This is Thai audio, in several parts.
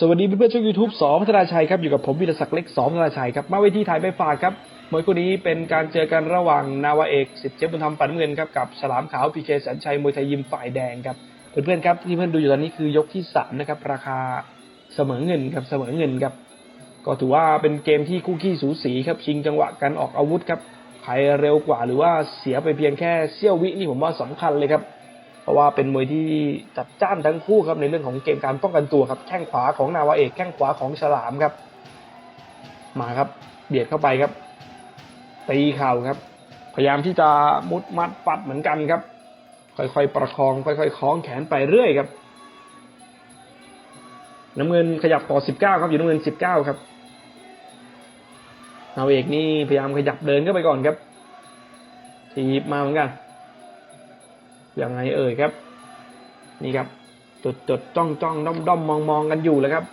สวัสดีเพื่อนๆช่องยูทูบสองพัฒนาชัยครับอยู่กับผมวิทยาศักดิ์เล็กสองพัฒนาชัยครับมาเวทีถ่ายไปฝากครับมวยคู่นี้เป็นการเจอกันระหว่างนาวาเอกสิทธิ์เจ้าบุญธรรมปันเงินครับกับฉลามขาวพีเคแสนชัยมวยไทยยิมฝ่ายแดงครับเพื่อนๆครับที่เพื่อนดูอยู่ตอนนี้คือยกที่สามนะครับราคาเสมอเงินครับเสมอเงินครับก็ถือว่าเป็นเกมที่คู่ขี้สูสีครับชิงจังหวะการออกอาวุธครับใครเร็วกว่าหรือว่าเสียไปเพียงแค่เสี้ยววินี่ผมว่าสำคัญเลยครับ เพราะว่าเป็นมวยที่จัดจ้านทั้งคู่ครับในเรื่องของเกมการป้องกันตัวครับแข้งขวาของนาวาเอกแข้งขวาของฉลามครับ มาครับเบียดเข้าไปครับตีเข่าครับ พยายามที่จะมุดมัดปัดเหมือนกันครับ ค่อยๆประคองค่อยๆคล้องแขนไปเรื่อยครับ น้ำเงินขยับต่อ 19 ครับอยู่น้ำเงิน 19 ครับนาวาเอกนี่พยายามขยับเดินเข้าไปก่อนครับทีบมาเหมือนกัน ยังไงเอ่ยครับ นี่ครับจดจดจ้องจ้องด้อมด้อมมองมองกันอยู่แล้วครับ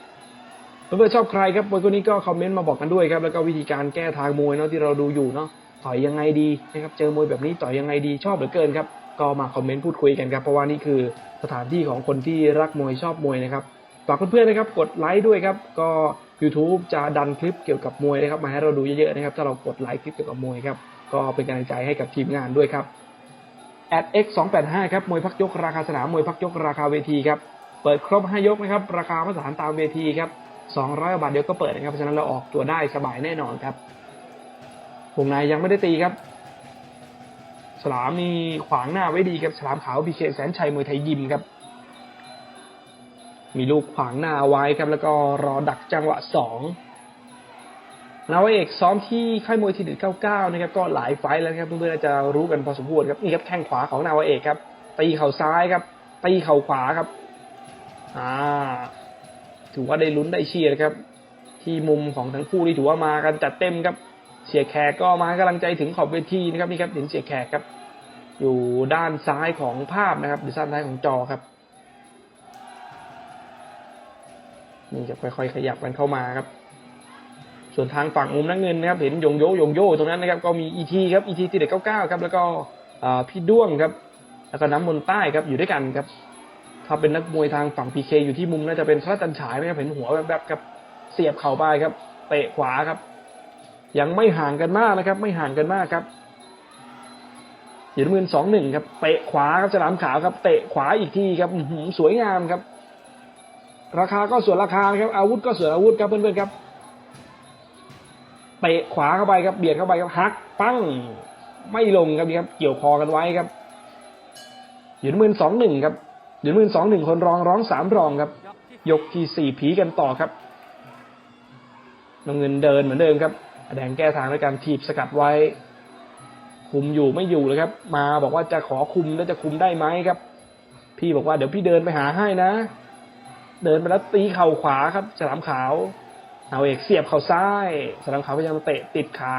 เพื่อนๆชอบใครครับมวยคนนี้ก็คอมเมนต์มาบอกกันด้วยครับแล้วก็วิธีการแก้ทางมวยเนาะที่เราดูอยู่เนาะต่อยยังไงดีนะครับเจอมวยแบบนี้ต่อยยังไงดีชอบเหลือเกินครับก็มาคอมเมนต์พูดคุยกันครับเพราะว่านี่คือสถานที่ของคนที่รักมวยชอบมวยนะครับฝากเพื่อนๆนะครับกดไลค์ด้วยครับก็ YouTube จะดันคลิปเกี่ยวกับมวยนะครับมาให้เราดูเยอะๆนะครับถ้าเรากดไลค์คลิปเกี่ยวกับมวยครับก็เป็นกำลังใจให้กับทีมงานด้วยครับ at x 2 8 5ครับมวยพักยกราคาสนามมวยพักยกราคาเวทีครับเปิดครบ 5 ยกนะครับราคามาตรฐานตามเวทีครับ200 บาทเดียวก็เปิดนะครับเพราะฉะนั้นเราออกตัวได้สบายแน่นอนครับวงในยังไม่ได้ตีครับ ฉลามนี่ขวางหน้าไว้ดีครับฉลามขาวพีเคแสนชัยมวยไทยยิมครับ มีลูกขวางหน้าไว้ครับ แล้วก็รอดักจังหวะสอง นาวเอกซ้อมที่ค่ายมวยทีเด็ด99 นะครับ ก็หลายไฟแล้วครับเพื่อนๆจะรู้กันพอสมควรครับนี่ครับแข้งขวาของนาวเอกครับ ตีเข่าซ้ายครับ ตีเข่าขวาครับ อ่า ถือว่าได้ลุ้นได้เชียร์นะครับ ที่มุมของทั้งคู่นี่ถือว่ามากันจัดเต็มครับเสียแขกก็มาให้กำลังใจถึงขอบเวทีนะครับนี่ครับเห็นเสียแขกครับ อยู่ด้านซ้ายของภาพนะครับหรือด้านซ้ายของจอครับนี่จะค่อยๆขยับกันเข้ามาครับ ส่วนทางฝั่งมุมน้ำเงินนะครับเห็นยงโยยงโยตรงนั้นนะครับก็มีอีทีครับอีทีที่เด็กเก้าเก้าครับแล้วก็พี่ด้วงครับแล้วก็น้ำมนต์ใต้ครับอยู่ด้วยกันครับถ้าเป็นนักมวยทางฝั่งพีเคอยู่ที่มุมน่าจะเป็นพระจันฉายนะครับเห็นหัวแบบๆครับเสียบเข่าไปครับเตะขวาครับ ยังไม่ห่างกันมากนะครับ ไม่ห่างกันมากครับเหรียญเงินสองหนึ่งครับเตะขวาครับฉลามขาวครับเตะขวาอีกทีครับหือสวยงามครับ ราคาก็ส่วนราคาครับอาวุธก็ส่วนอาวุธครับเพื่อนๆครับ เตะขวาเข้าไปครับเบียดเข้าไปครับฮักปั้งไม่ลงครับนี่ครับ เกี่ยวคอกันไว้ครับหยญหมื่นสองหนึ่งครับหยญหมื่นสองหนึ่งคนรองร้องสามรองครับ ยกที่สี่ผีกันต่อครับน้ำเงินเดินเหมือนเดิมครับแดงแก้ทางด้วยการถีบสกัดไว้ คุมอยู่ไม่อยู่เลยครับ มาบอกว่าจะขอคุมแล้วจะคุมได้ไหมครับ พี่บอกว่าเดี๋ยวพี่เดินไปหาให้นะ เดินไปแล้วตีเข่าขวาครับฉลามขาว เอาเอกเสียบเข่าซ้ายฉลามขาวพยายามเตะติดขา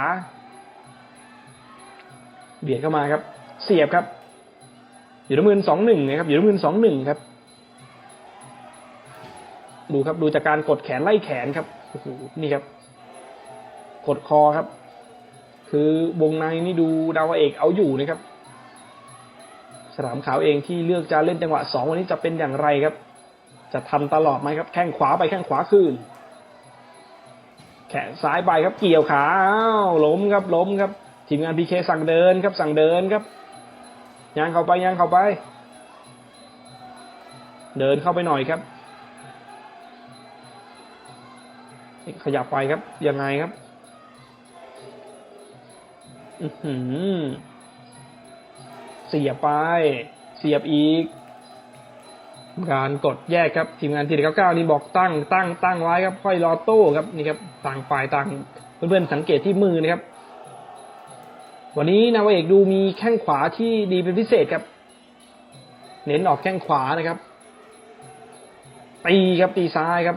เบียดเข้ามาครับ เสียบครับ อยู่น้ำมือสองหนึ่งนะครับ อยู่น้ำมือสองหนึ่งครับ ดูครับดูจากการกดแขนไล่แขนครับโอ้โหนี่ครับ กดคอครับ คือวงในนี่ดูดาวเอกเอาอยู่นะครับสลามขาวเองที่เลือกจะเล่นจังหวะสองวันนี้จะเป็นอย่างไรครับ จะทำตลอดไหมครับ แข้งขวาไปแข้งขวาคืน แขนซ้ายไปครับเกี่ยวขาอ้าวล้มครับล้มครับ ทีมงานพีเคสั่งเดินครับสั่งเดินครับยางเข้าไปยางเข้าไป เดินเข้าไปหน่อยครับ ขยับไปครับยังไงครับอือหือเสียไป เสียบอีก การกดแยกครับทีมงานทีเด็ดเก้านี่บอกตั้งตั้งตั้งไว้ครับค่อยรอโต้ครับนี่ครับต่างฝ่ายต่างเพื่อนๆสังเกตที่มือนะครับ วันนี้นาวเอกดูมีแข้งขวาที่ดีเป็นพิเศษครับ เน้นออกแข้งขวานะครับตีครับตีซ้ายครับ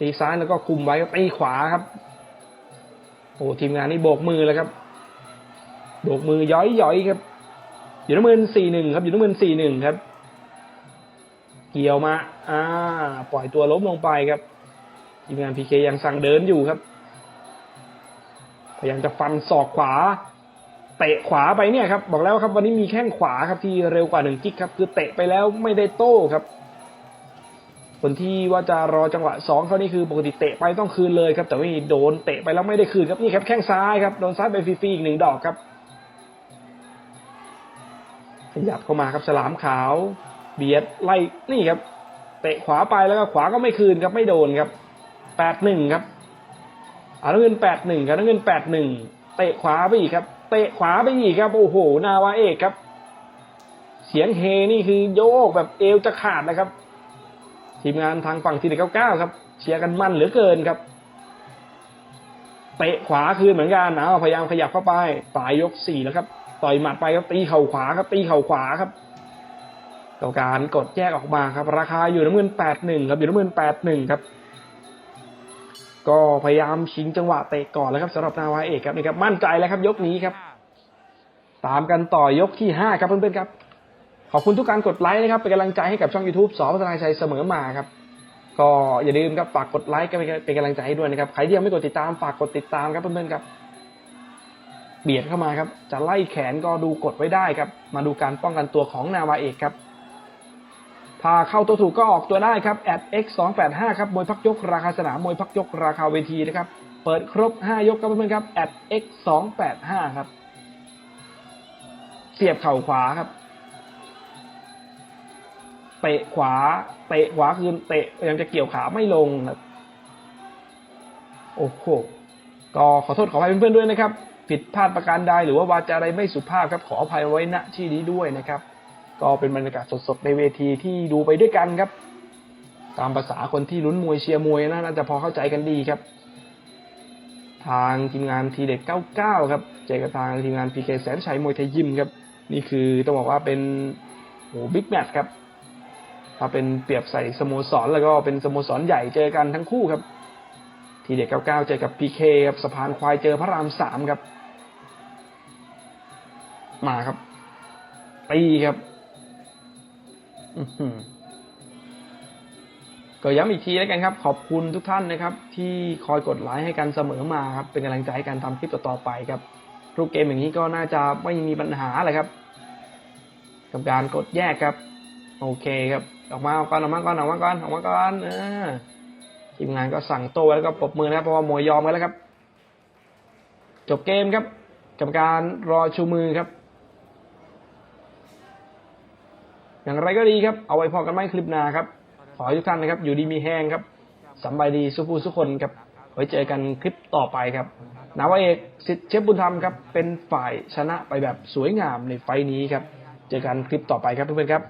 ตีซ้ายแล้วก็คุมไว้ครับตีขวาครับโอ้ทีมงานนี่โบกมือแล้วครับโบกมือย้อยย้อยๆครับอยู่น้ำมือสี่หนึ่งครับอยู่น้ำมือสี่หนึ่งครับ เกี่ยวมา อ่า ปล่อยตัวล้มลงไปครับทีมงานพีเคยังสั่งเดินอยู่ครับพยายามจะฟันศอกขวา เตะขวาไปเนี่ยครับ บอกแล้วครับวันนี้มีแข้งขวาครับที่เร็วกว่าหนึ่งกิ๊กครับ คือเตะไปแล้วไม่ได้โต้ครับ คนที่ว่าจะรอจังหวะสองเขานี่คือปกติเตะไปต้องคืนเลยครับ แต่ว่าโดนเตะไปแล้วไม่ได้คืนครับนี่ครับแข้งซ้ายครับโดนซ้ายไปฟรีๆอีกหนึ่งดอกครับขยับเข้ามาครับฉลามขาว เบียดไล่นี่ครับ เตะขวาไปแล้วก็ขวาก็ไม่คืนครับไม่โดนครับแปดหนึ่งครับอาน้ำเงินแปดหนึ่งครับน้ำเงินแปดหนึ่งเตะขวาไปอีกครับ เตะขวาไปอีกครับโอ้โห นาวาเอกครับ เสียงเฮนี่คือโยกแบบเอวจะขาดนะครับ ทีมงานทางฝั่งทีเด็กเก้าครับ เชียร์กันมันเหลือเกินครับเตะขวาคืนเหมือนกันเอาพยายามขยับเข้าไปปลายยกสี่แล้วครับ ต่อยหมัดไปครับตีเข่าขวาครับตีเข่าขวาครับ กรรมการกดแยกออกมาครับ ราคาอยู่น้ำเงินแปดหนึ่งครับอยู่น้ำเงินแปดหนึ่งครับ ก็พยายามชิงจังหวะเตะก่อนแล้วครับสำหรับนาวาเอกครับนี่ครับมั่นใจแล้วครับยกนี้ครับ ตามกันต่อยกที่ห้าครับเพื่อนๆครับ ขอบคุณทุกการกดไลค์นะครับเป็นกำลังใจให้กับช่อง YouTube สอพัฒนาชัยเสมอมาครับ ก็อย่าลืมครับฝากกดไลค์กันเป็นกำลังใจให้ด้วยนะครับใครที่ยังไม่กดติดตามฝากกดติดตามครับเพื่อนๆครับเบียดเข้ามาครับ จะไล่แขนก็ดูกดไว้ได้ครับ มาดูการป้องกันตัวของนาวาเอกครับ ถ้าเข้าตัวถูกก็ออกตัวได้ครับ x 2 8 5ครับมวยพักยกราคาสนามมวยพักยกราคาเวทีนะครับ เปิดครบ 5 ยกครับเพื่อนๆครับ x 2 8 5ครับ เสียบเข่าขวาครับ เตะขวา เตะขวาคืนเตะยังจะเกี่ยวขาไม่ลงครับโอ้โหก็ขอโทษขออภัยเพื่อนๆด้วยนะครับ ผิดพลาดประการใดหรือว่าวาจาอะไรไม่สุภาพครับขออภัยไว้ณที่นี้ด้วยนะครับ ก็เป็นบรรยากาศสดๆในเวทีที่ดูไปด้วยกันครับ ตามภาษาคนที่ลุ้นมวยเชียร์มวยนะน่าจะพอเข้าใจกันดีครับ ทางทีมงานทีเด็ด99 ครับ เจอกับทางทีมงานพีเคแสนชัยมวยไทยยิมครับ นี่คือต้องบอกว่าเป็นโหบิ๊กแมตช์ครับ ถ้าเป็นเปรียบใส่สโมสรแล้วก็เป็นสโมสรใหญ่เจอกันทั้งคู่ครับ ทีเด็ก 99 เจอกับพีเคครับสะพานควายเจอพระรามสามครับ มาครับตีครับ ก็ย้ำอีกทีแล้วกันครับ ขอบคุณทุกท่านนะครับ ที่คอยกดไลค์ให้กันเสมอมาครับ เป็นกำลังใจให้การทำคลิปต่อๆไปครับรูปเกมอย่างนี้ก็น่าจะไม่มีปัญหาอะไรครับ กับการกดแยกครับ โอเคครับ ออกมาออกก่อนออกมาก่อนออกมาก่อนออกมาก่อนเออทีมงานก็สั่งโต้แล้วก็ปรบมือนะครับเพราะว่ามวยยอมกันแล้วครับ จบเกมครับกรรมการรอชูมือครับ อย่างไรก็ดีครับ เอาไว้พอกันไม่คลิปหนาครับ ขอให้ทุกท่านนะครับ อยู่ดีมีแห้งครับสบายดีสุภูสุคนครับ ไว้เจอกันคลิปต่อไปครับนาวาเอกสิทธิ์เชฟบุญธรรมครับ เป็นฝ่ายชนะไปแบบสวยงามในไฟล์นี้ครับ เจอกันคลิปต่อไปครับเพื่อนๆครับ